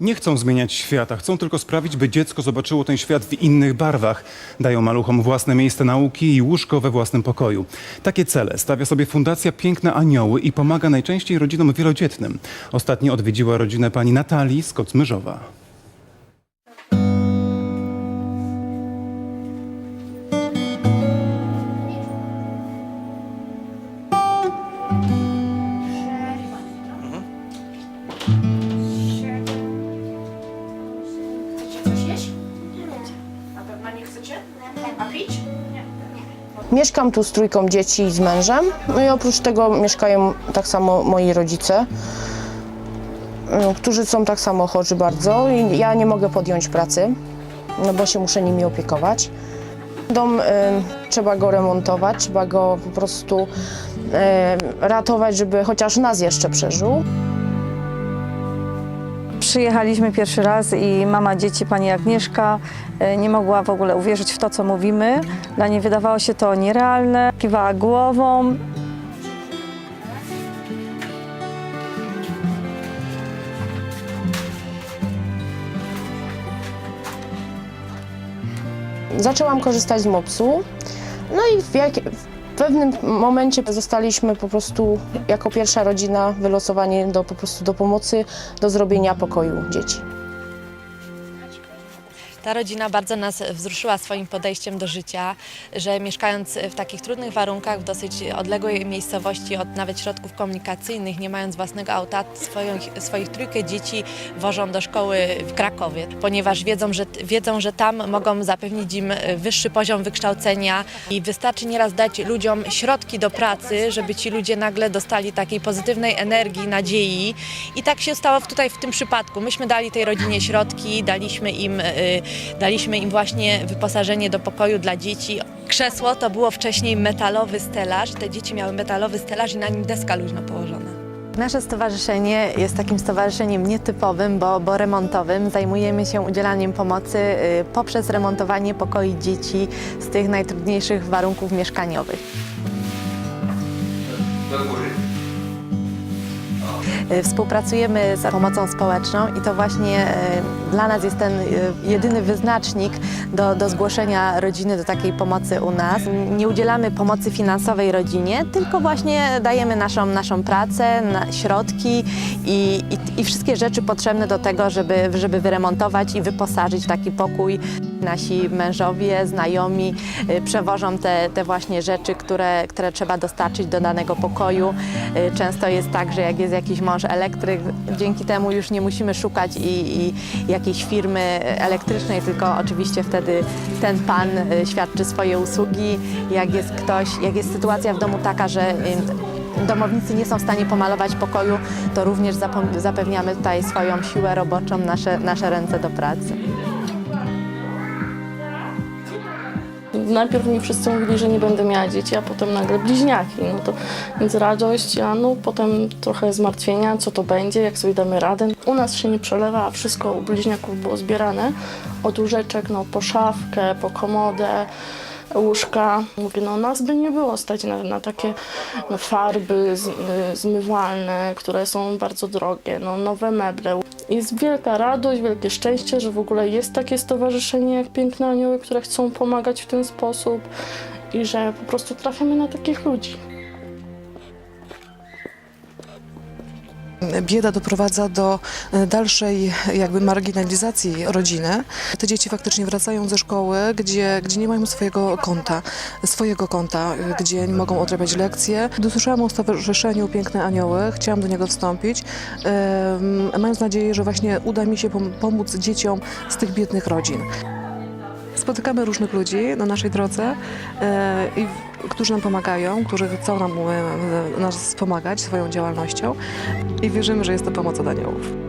Nie chcą zmieniać świata, chcą tylko sprawić, by dziecko zobaczyło ten świat w innych barwach. Dają maluchom własne miejsce nauki i łóżko we własnym pokoju. Takie cele stawia sobie Fundacja Piękne Anioły i pomaga najczęściej rodzinom wielodzietnym. Ostatnio odwiedziła rodzinę pani Natalii z Kocmyżowa. Nie chcecie? A pić? Mieszkam tu z trójką dzieci i z mężem. No i oprócz tego mieszkają tak samo moi rodzice, y, którzy są tak samo chorzy bardzo i ja nie mogę podjąć pracy, no bo się muszę nimi opiekować. Dom y, trzeba go remontować, trzeba go po prostu y, ratować, żeby chociaż nas jeszcze przeżył. Przyjechaliśmy pierwszy raz i mama dzieci, pani Agnieszka, e, nie mogła w ogóle uwierzyć w to, co mówimy. Dla niej wydawało się to nierealne. Kiwała głową. Zaczęłam korzystać z MOPS-u, no i w, jak, w pewnym momencie zostaliśmy po prostu jako pierwsza rodzina wylosowani do, po prostu do pomocy, do zrobienia pokoju dzieci. Ta rodzina bardzo nas wzruszyła swoim podejściem do życia, że mieszkając w takich trudnych warunkach, w dosyć odległej miejscowości od nawet środków komunikacyjnych, nie mając własnego auta, swoich, swoich trójkę dzieci wożą do szkoły w Krakowie, ponieważ wiedzą że, wiedzą, że tam mogą zapewnić im wyższy poziom wykształcenia i wystarczy nieraz dać ludziom środki do pracy, żeby ci ludzie nagle dostali takiej pozytywnej energii, nadziei i tak się stało tutaj w tym przypadku. Myśmy dali tej rodzinie środki, daliśmy im, y, daliśmy im właśnie wyposażenie do pokoju dla dzieci. Krzesło to było wcześniej metalowy stelaż, te dzieci miały metalowy stelaż i na nim deska luźno położona. Nasze stowarzyszenie jest takim stowarzyszeniem nietypowym, bo, bo remontowym. Zajmujemy się udzielaniem pomocy y, poprzez remontowanie pokoi dzieci z tych najtrudniejszych warunków mieszkaniowych. Y, Współpracujemy z pomocą społeczną i to właśnie y, dla nas jest ten y, jedyny wyznacznik do, do zgłoszenia rodziny do takiej pomocy u nas. Nie udzielamy pomocy finansowej rodzinie, tylko właśnie dajemy naszą, naszą pracę, na środki i, i, i wszystkie rzeczy potrzebne do tego, żeby, żeby wyremontować i wyposażyć taki pokój. Nasi mężowie, znajomi y, przewożą te, te właśnie rzeczy, które, które trzeba dostarczyć do danego pokoju. Y, Często jest tak, że jak jest jakiś mąż elektryk, dzięki temu już nie musimy szukać i, i jakiejś firmy elektrycznej, tylko oczywiście wtedy ten pan y, świadczy swoje usługi. Jak jest ktoś, jak jest sytuacja w domu taka, że domownicy nie są w stanie pomalować pokoju, to również zapewniamy tutaj swoją siłę roboczą, nasze, nasze ręce do pracy. Najpierw mi wszyscy mówili, że nie będę miała dzieci, a potem nagle bliźniaki. No to więc radość, a no potem trochę zmartwienia, co to będzie, jak sobie damy radę. U nas się nie przelewa, a wszystko u bliźniaków było zbierane. Od łóżeczek, no po szafkę, po komodę, łóżka. Mówię, no nas by nie było stać na, na takie no, farby z, y, zmywalne, które są bardzo drogie, no, nowe meble. Jest wielka radość, wielkie szczęście, że w ogóle jest takie stowarzyszenie jak Piękne Anioły, które chcą pomagać w ten sposób i że po prostu trafiamy na takich ludzi. Bieda doprowadza do e, dalszej jakby marginalizacji rodziny. Te dzieci faktycznie wracają ze szkoły, gdzie, gdzie nie mają swojego konta, swojego konta, gdzie nie mogą odrabiać lekcje. Dosłyszałam o Stowarzyszeniu Piękne Anioły, chciałam do niego wstąpić, mając nadzieję, że właśnie uda mi się pom- pomóc dzieciom z tych biednych rodzin. Spotykamy różnych ludzi na naszej drodze, e, i, którzy nam pomagają, którzy chcą nam e, nas wspomagać swoją działalnością i wierzymy, że jest to pomoc od aniołów.